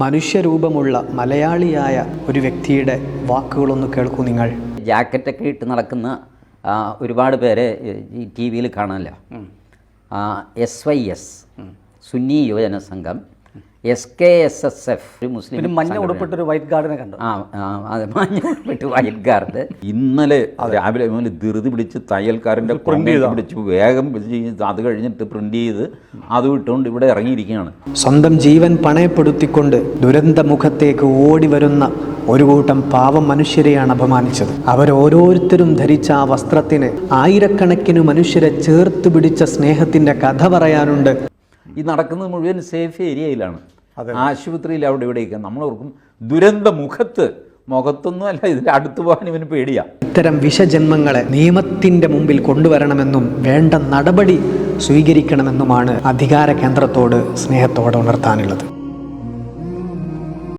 മനുഷ്യരൂപമുള്ള മലയാളിയായ ഒരു വ്യക്തിയുടെ വാക്കുകളൊന്ന് കേൾക്കൂ നിങ്ങൾ. ജാക്കറ്റൊക്കെ ഇട്ട് നടക്കുന്ന ഒരുപാട് പേരെ ഈ ടി വിയിൽ കാണാമല്ലോ S Y S Sunni Yuvajana Sangham S K S S F ഒരു മുസ്ലിം മഞ്ഞ ഉടുപ്പിട്ട് ഒരു വൈറ്റ് ഗാർഡിനെ കണ്ടു. ആ ആ, അതെ മഞ്ഞ ഉടുപ്പിട്ട് വൈറ്റ് ഗാർഡ് ഇന്നലെ രാവിലെ മുതൽ ധൃതി പിടിച്ച് തയ്യൽക്കാരന്റെ കൊണ്ടേറ്റ് പിടിച്ച് വേഗം ചെയ്ത് അത് കഴിഞ്ഞിട്ട് പ്രിന്റ് ചെയ്ത് അത് വിട്ടുകൊണ്ട് ഇവിടെ ഇറങ്ങിയിരിക്കുകയാണ്. സ്വന്തം ജീവൻ പണയപ്പെടുത്തിക്കൊണ്ട് ദുരന്ത മുഖത്തേക്ക് ഓടി വരുന്ന ഒരു കൂട്ടം പാവം മനുഷ്യരെയാണ് അപമാനിച്ചത്. അവരോരോരുത്തരും ധരിച്ച ആ വസ്ത്രത്തിന് ആയിരക്കണക്കിന് മനുഷ്യരെ ചേർത്ത് പിടിച്ച സ്നേഹത്തിന്റെ കഥ പറയാനുണ്ട്. ഈ നടക്കുന്നത് മുഴുവൻ സേഫ് ഏരിയയിലാണ്. ആശുപത്രിയിൽ അവിടെ ഇവിടെയൊക്കെ. നമ്മൾ ഓർക്കും ദുരന്ത മുഖത്ത് മുഖത്തൊന്നും അല്ല ഇതിൽ അടുത്തു പോകാൻ ഇവന് പേടിയാ. ഇത്തരം വിഷജന്മങ്ങളെ നിയമത്തിന്റെ മുമ്പിൽ കൊണ്ടുവരണമെന്നും വേണ്ട നടപടി സ്വീകരിക്കണമെന്നുമാണ് അധികാര കേന്ദ്രത്തോട് സ്നേഹത്തോടെ ഉണർത്താനുള്ളത്.